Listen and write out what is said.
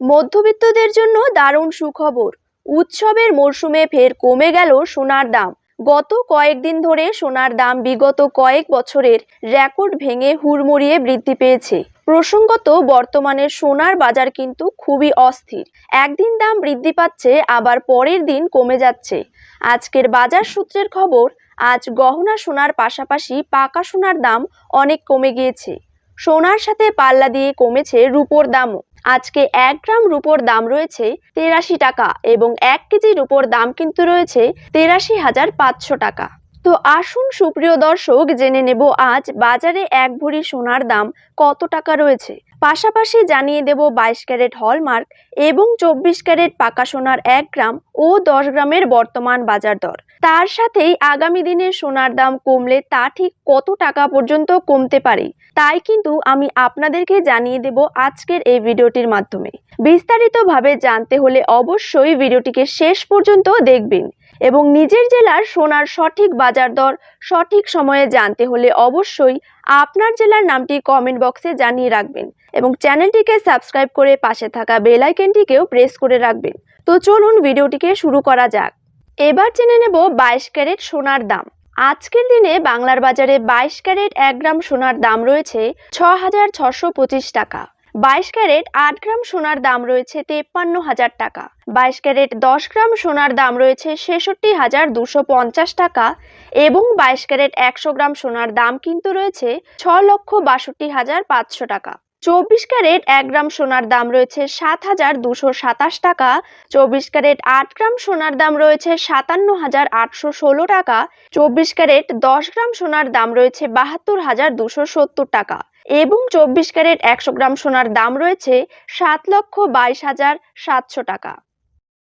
মধ্যবিত্তদের জন্য দারুণ সুখবর। উৎসবের মরশুমে ফের কমে গেল সোনার দাম। গত কয়েকদিন ধরে সোনার দাম বিগত কয়েক বছরের রেকর্ড ভেঙে হুড়মুড়িয়ে বৃদ্ধি পেয়েছে। প্রসঙ্গত, বর্তমানে সোনার বাজার কিন্তু খুবই অস্থির। একদিন দাম বৃদ্ধি পাচ্ছে, আবার পরের দিন কমে যাচ্ছে। আজকের বাজার সূত্রের খবর, আজ গহনা সোনার পাশাপাশি পাকা সোনার দাম অনেক কমে গিয়েছে। সোনার সাথে পাল্লা দিয়ে কমেছে রূপোর দামও। আজকে এক গ্রাম রুপোর দাম রয়েছে তেরাশি টাকা এবং এক কেজি রুপোর দাম কিন্তু রয়েছে তেরাশি হাজার পাঁচশো টাকা। তো আসুন সুপ্রিয় দর্শক, জেনে নেব আজ বাজারে এক ভরি সোনার দাম কত টাকা রয়েছে। পাশাপাশি জানিয়ে দেব বাইশ ক্যারেট হলমার্ক এবং চব্বিশ ক্যারেট পাকা সোনার এক গ্রাম ও দশ গ্রামের বর্তমান বাজার দর। তার সাথেই আগামী দিনে সোনার দাম কমলে তা ঠিক কত টাকা পর্যন্ত কমতে পারে, তাই কিন্তু আমি আপনাদেরকে জানিয়ে দেব আজকের এই ভিডিওটির মাধ্যমে। বিস্তারিতভাবে জানতে হলে অবশ্যই ভিডিওটিকে শেষ পর্যন্ত দেখবেন। এবং নিজের জেলার সোনার সঠিক বাজার দর সঠিক সময়ে জানতে হলে অবশ্যই আপনার জেলার নামটি কমেন্ট বক্সে জানিয়ে রাখবেন এবং চ্যানেলটিকে সাবস্ক্রাইব করে পাশে থাকা বেল আইকনটিকেও প্রেস করে রাখবেন। তো চলুন ভিডিওটিকে শুরু করা যাক। এবার জেনে নেব বাইশ ক্যারেট সোনার দাম। আজকের দিনে বাংলার বাজারে বাইশ ক্যারেট এক গ্রাম সোনার দাম রয়েছে ছ হাজার ছশো পঁচিশ টাকা। বাইশ ক্যারেট আট গ্রাম সোনার দাম রয়েছে তেপ্পান্ন হাজার টাকা। বাইশ ক্যারেট দশ গ্রাম সোনার দাম রয়েছে ছেষট্টি হাজার দুশো পঞ্চাশ টাকা এবং বাইশ ক্যারেট একশো গ্রাম সোনার দাম কিন্তু রয়েছে ছ লক্ষ বাষট্টি হাজার পাঁচশো টাকা। চব্বিশ ক্যারেট এক গ্রাম সোনার দাম রয়েছে সাত হাজার দুশো সাতাশ টাকা। চব্বিশ ক্যারেট আট গ্রাম সোনার দাম রয়েছে সাতান্ন হাজার আটশো ষোলো টাকা। চব্বিশ ক্যারেট দশ গ্রাম সোনার দাম রয়েছে বাহাত্তর হাজার দুশো সত্তর টাকা এবং চব্বিশ ক্যারেট একশো গ্রাম সোনার দাম রয়েছে সাত লক্ষ বাইশ হাজার সাতশো টাকা।